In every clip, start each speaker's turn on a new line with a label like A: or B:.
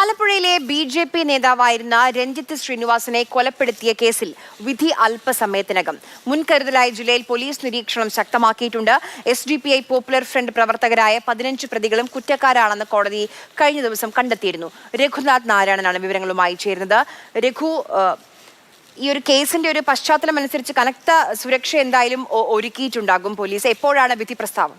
A: ആലപ്പുഴയിലെ B J P നേതാവായിരുന്ന രഞ്ജിത്ത് ശ്രീനിവാസനെ കൊലപ്പെടുത്തിയ കേസിൽ വിധി അല്പസമയത്തിനകം. മുൻകരുതലായി ജില്ലയിൽ പോലീസ് നിരീക്ഷണം ശക്തമാക്കിയിട്ടുണ്ട്. S D P I popular front പ്രവർത്തകരായ പതിനഞ്ച് പ്രതികളും കുറ്റക്കാരാണെന്ന് കോടതി കഴിഞ്ഞ ദിവസം കണ്ടെത്തിയിരുന്നു. രഘുനാഥ് നാരായണനാണ് വിവരങ്ങളുമായി ചേരുന്നത്. രഘു ഈ ഒരു കേസിന്റെ ഒരു പശ്ചാത്തലം അനുസരിച്ച് കനത്ത സുരക്ഷ എന്തായാലും ഒരുക്കിയിട്ടുണ്ടാകും പോലീസ്. എപ്പോഴാണ് വിധി പ്രസ്താവം?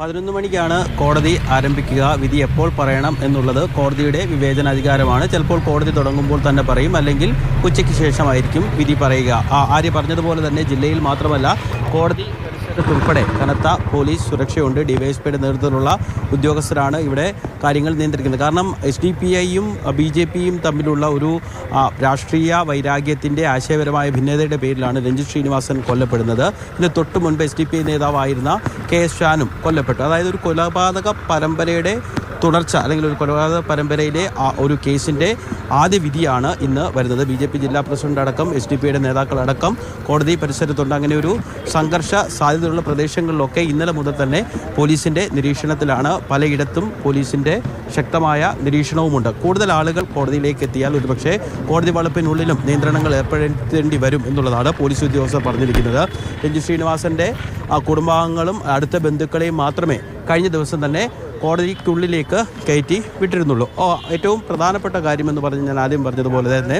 B: പതിനൊന്ന് മണിക്കാണ് കോടതി ആരംഭിക്കുക. വിധി എപ്പോൾ പറയണം എന്നുള്ളത് കോടതിയുടെ വിവേചനാധികാരമാണ്. ചിലപ്പോൾ കോടതി തുടങ്ങുമ്പോൾ തന്നെ പറയും അല്ലെങ്കിൽ ഉച്ചയ്ക്ക് ശേഷമായിരിക്കും വിധി പറയുക. ആര്യ പറഞ്ഞതുപോലെ തന്നെ ജില്ലയിൽ മാത്രമല്ല കോടതി പരിസരത്തുൾപ്പെടെ കനത്ത പോലീസ് സുരക്ഷയുണ്ട്. ഡിവൈഎസ്പിയുടെ നേതൃത്വത്തിലുള്ള ഉദ്യോഗസ്ഥരാണ് ഇവിടെ കാര്യങ്ങൾ നിയന്ത്രിക്കുന്നത്. കാരണം എസ് ഡി പി ഐയും ബി ജെ പിയും തമ്മിലുള്ള ഒരു രാഷ്ട്രീയ വൈരാഗ്യത്തിന്റെ ആശയപരമായ ഭിന്നതയുടെ പേരിലാണ് രഞ്ജിത് ശ്രീനിവാസൻ കൊല്ലപ്പെടുന്നത്. ഇതിന് തൊട്ട് മുൻപ് എസ് ഡി പി ഐ നേതാവായിരുന്ന കെ എസ് ഷാനും കൊല്ലപ്പെട്ടു. അതായത് ഒരു കൊലപാതക പരമ്പരയുടെ തുടർച്ച അല്ലെങ്കിൽ ഒരു കൊലപാതക പരമ്പരയിലെ ഒരു കേസിന്റെ ആദ്യ വിധിയാണ് ഇന്ന് വരുന്നത്. ബി ജെ പി ജില്ലാ പ്രസിഡന്റ് അടക്കം എസ് ഡി പിയുടെ നേതാക്കളടക്കം കോടതി പരിസരത്തുണ്ട്. അങ്ങനെ ഒരു സംഘർഷ സാധ്യതയുള്ള പ്രദേശങ്ങളിലൊക്കെ ഇന്നലെ മുതൽ തന്നെ പോലീസിന്റെ നിരീക്ഷണത്തിലാണ്. പലയിടത്തും പോലീസിന്റെ ശക്തമായ നിരീക്ഷണവുമുണ്ട്. കൂടുതൽ ആളുകൾ കോടതിയിലേക്ക് എത്തിയാൽ ഒരുപക്ഷെ കോടതി വളപ്പിനുള്ളിലും നിയന്ത്രണങ്ങൾ ഏർപ്പെടുത്തേണ്ടി വരും എന്നുള്ളതാണ് പോലീസ് ഉദ്യോഗസ്ഥർ പറഞ്ഞിരിക്കുന്നത്. രഞ്ജു ശ്രീനിവാസന്റെ കുടുംബാംഗങ്ങളും അടുത്ത ബന്ധുക്കളെയും മാത്രമേ കഴിഞ്ഞ ദിവസം തന്നെ കോടതിക്കുള്ളിലേക്ക് കയറ്റി വിട്ടിരുന്നുള്ളൂ. ഓ ഏറ്റവും പ്രധാനപ്പെട്ട കാര്യമെന്ന് പറഞ്ഞ് ഞാൻ ആദ്യം പറഞ്ഞതുപോലെ തന്നെ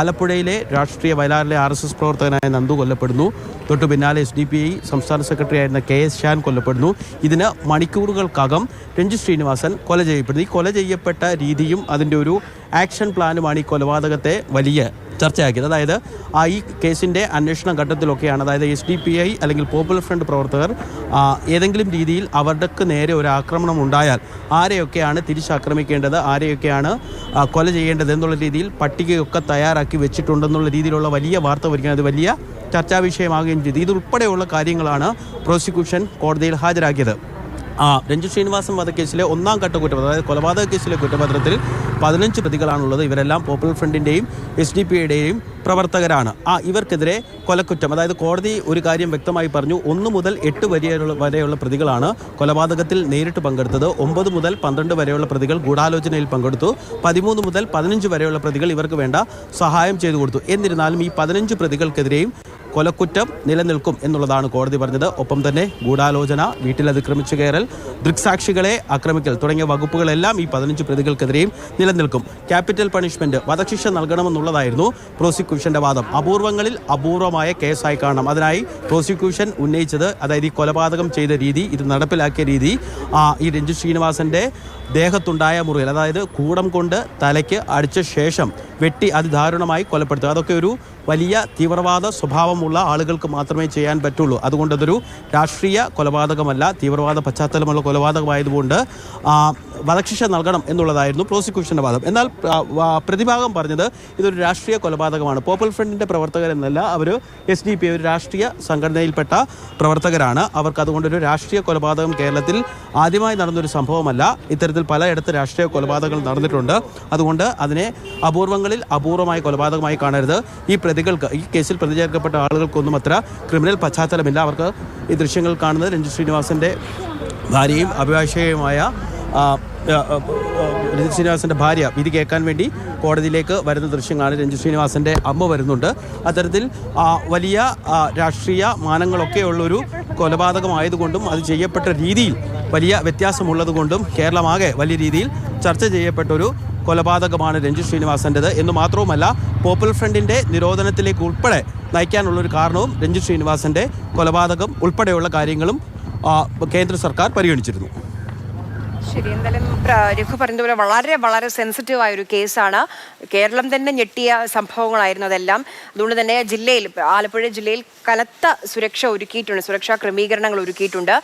B: ആലപ്പുഴയിലെ രാഷ്ട്രീയ വയലാറിലെ ആർ എസ് എസ് പ്രവർത്തകനായ നന്ദു കൊല്ലപ്പെടുന്നു. തൊട്ടു പിന്നാലെ എസ് ഡി പി ഐ സംസ്ഥാന സെക്രട്ടറി ആയിരുന്ന കെ എസ് ഷാൻ കൊല്ലപ്പെടുന്നു. ഇതിന് മണിക്കൂറുകൾക്കകം രഞ്ജി ശ്രീനിവാസൻ കൊല ചെയ്യപ്പെടുന്നു. ഈ കൊല ചെയ്യപ്പെട്ട രീതിയും അതിന്റെ ഒരു ആക്ഷൻ പ്ലാനുമാണ് ഈ കൊലപാതകത്തെ വലിയ ചർച്ചയാക്കിയത്. അതായത് ആ ഈ കേസിന്റെ അന്വേഷണ ഘട്ടത്തിലൊക്കെയാണ് അതായത് എസ് ഡി പി ഐ അല്ലെങ്കിൽ പോപ്പുലർ ഫ്രണ്ട് പ്രവർത്തകർ ഏതെങ്കിലും രീതിയിൽ അവർക്ക് നേരെ ഒരു ആക്രമണം ഉണ്ടായാൽ ആരെയൊക്കെയാണ് തിരിച്ചാക്രമിക്കേണ്ടത് ആരെയൊക്കെയാണ് കൊല ചെയ്യേണ്ടത് എന്നുള്ള രീതിയിൽ പട്ടികയൊക്കെ തയ്യാറാക്കി വെച്ചിട്ടുണ്ടെന്നുള്ള രീതിയിലുള്ള വലിയ വാർത്ത വരികയാണ്. അത് വലിയ ചർച്ചാ വിഷയമാകുകയും ചെയ്തു. ഇതുൾപ്പെടെയുള്ള കാര്യങ്ങളാണ് പ്രോസിക്യൂഷൻ കോടതിയിൽ ഹാജരാക്കിയത്. ആ രഞ്ജു ശ്രീനിവാസൻ വധക്കേസിലെ ഒന്നാം ഘട്ട കുറ്റപത്രം അതായത് കൊലപാതക കേസിലെ കുറ്റപത്രത്തിൽ പതിനഞ്ച് പ്രതികളാണുള്ളത്. ഇവരെല്ലാം പോപ്പുലർ ഫ്രണ്ടിന്റെയും എസ് ഡി പിയുടെയും പ്രവർത്തകരാണ്. ആ ഇവർക്കെതിരെ കൊലക്കുറ്റം അതായത് കോടതി ഒരു കാര്യം വ്യക്തമായി പറഞ്ഞു ഒന്ന് മുതൽ എട്ട് വരെയുള്ള വരെയുള്ള പ്രതികളാണ് കൊലപാതകത്തിൽ നേരിട്ട് പങ്കെടുത്തത്. ഒമ്പത് മുതൽ പന്ത്രണ്ട് വരെയുള്ള പ്രതികൾ ഗൂഢാലോചനയിൽ പങ്കെടുത്തു. പതിമൂന്ന് മുതൽ പതിനഞ്ച് വരെയുള്ള പ്രതികൾ ഇവർക്ക് വേണ്ട സഹായം ചെയ്തു കൊടുത്തു. എന്നിരുന്നാലും ഈ പതിനഞ്ച് പ്രതികൾക്കെതിരെയും കൊലക്കുറ്റം നിലനിൽക്കും എന്നുള്ളതാണ് കോടതി പറഞ്ഞത്. ഒപ്പം തന്നെ ഗൂഢാലോചന വീട്ടിൽ അതിക്രമിച്ചു കയറൽ ദൃക്സാക്ഷികളെ ആക്രമിക്കൽ തുടങ്ങിയ വകുപ്പുകളെല്ലാം ഈ പതിനഞ്ച് പ്രതികൾക്കെതിരെയും നിലനിൽക്കും. ക്യാപിറ്റൽ പണിഷ്മെന്റ് വധശിക്ഷ നൽകണമെന്നുള്ളതായിരുന്നു പ്രോസിക്യൂഷന്റെ വാദം. അപൂർവങ്ങളിൽ അപൂർവമായ കേസായി കാണണം അതിനായി പ്രോസിക്യൂഷൻ ഉന്നയിച്ചത് അതായത് ഈ കൊലപാതകം ചെയ്ത രീതി ഇത് നടപ്പിലാക്കിയ രീതി ഈ രഞ്ജു ശ്രീനിവാസന്റെ ദേഹത്തുണ്ടായ മുറിയിൽ അതായത് കൂടം കൊണ്ട് തലയ്ക്ക് അടിച്ച ശേഷം വെട്ടി അതിദാരുണമായി കൊലപ്പെടുത്തുക. അതൊക്കെ ഒരു വലിയ തീവ്രവാദ സ്വഭാവമുള്ള ആളുകൾക്ക് മാത്രമേ ചെയ്യാൻ പറ്റുള്ളൂ. അതുകൊണ്ട് അതൊരു രാഷ്ട്രീയ കൊലപാതകമല്ല തീവ്രവാദ പശ്ചാത്തലമുള്ള കൊലപാതകമായതുകൊണ്ട് വധശിക്ഷ നൽകണം എന്നുള്ളതായിരുന്നു പ്രോസിക്യൂഷന്റെ വാദം. എന്നാൽ പ്രതിഭാഗം പറഞ്ഞത് ഇതൊരു രാഷ്ട്രീയ കൊലപാതകമാണ്. പോപ്പുലർ ഫ്രണ്ടിന്റെ പ്രവർത്തകരെന്നല്ല അവർ എസ് ഡി പി ഒരു രാഷ്ട്രീയ സംഘടനയിൽപ്പെട്ട പ്രവർത്തകരാണ്. അവർക്ക് അതുകൊണ്ടൊരു രാഷ്ട്രീയ കൊലപാതകം കേരളത്തിൽ ആദ്യമായി നടന്നൊരു സംഭവമല്ല. ഇത്തരത്തിൽ പലയിടത്ത് രാഷ്ട്രീയ കൊലപാതകങ്ങൾ നടന്നിട്ടുണ്ട്. അതുകൊണ്ട് അതിനെ അപൂർവങ്ങളിൽ അപൂർവമായ കൊലപാതകമായി കാണരുത്. ഈ പ്രതികൾക്ക് ഈ കേസിൽ പ്രതി ചേർക്കപ്പെട്ട ആളുകൾക്കൊന്നും അത്ര ക്രിമിനൽ പശ്ചാത്തലമില്ല. അവർക്ക് ഈ ദൃശ്യങ്ങൾ കാണുന്നത് രഞ്ജിത് ശ്രീനിവാസന്റെ ഭാര്യയും അഭിഭാഷകയുമായ രഞ്ജിത് ശ്രീനിവാസന്റെ ഭാര്യ. വിധി കേൾക്കാൻ വേണ്ടി കോടതിയിലേക്ക് വരുന്ന ദൃശ്യങ്ങളാണ് രഞ്ജിത് ശ്രീനിവാസന്റെ അമ്മ വരുന്നുണ്ട്. അത്തരത്തിൽ വലിയ രാഷ്ട്രീയ മാനങ്ങളൊക്കെയുള്ളൊരു കൊലപാതകമായതുകൊണ്ടും അത് ചെയ്യപ്പെട്ട രീതിയിൽ വലിയ വ്യത്യാസമുള്ളതുകൊണ്ടും കേരളമാകെ വലിയ രീതിയിൽ ചർച്ച ചെയ്യപ്പെട്ടൊരു കൊലപാതകമാണ് രഞ്ജിത് ശ്രീനിവാസന്റെത് എന്ന് മാത്രവുമല്ല പോപ്പുലർ ഫ്രണ്ടിന്റെ നിരോധനത്തിലേക്ക് ഉൾപ്പെടെ നയിക്കാനുള്ളൊരു കാരണവും രഞ്ജിത് ശ്രീനിവാസന്റെ കൊലപാതകം ഉൾപ്പെടെയുള്ള കാര്യങ്ങളും കേന്ദ്ര സർക്കാർ പരിഗണിച്ചിരുന്നു.
A: ശരി എന്തായാലും രഘു പറഞ്ഞതുപോലെ വളരെ വളരെ സെൻസിറ്റീവ് ആയ ഒരു കേസാണ് കേരളം തന്നെ ഞെട്ടിയ സംഭവങ്ങളായിരുന്നു അതെല്ലാം. അതുകൊണ്ട് തന്നെ ജില്ലയിൽ ആലപ്പുഴ ജില്ലയിൽ കനത്ത സുരക്ഷ ഒരുക്കിയിട്ടുണ്ട് സുരക്ഷാ ക്രമീകരണങ്ങൾ ഒരുക്കിയിട്ടുണ്ട്.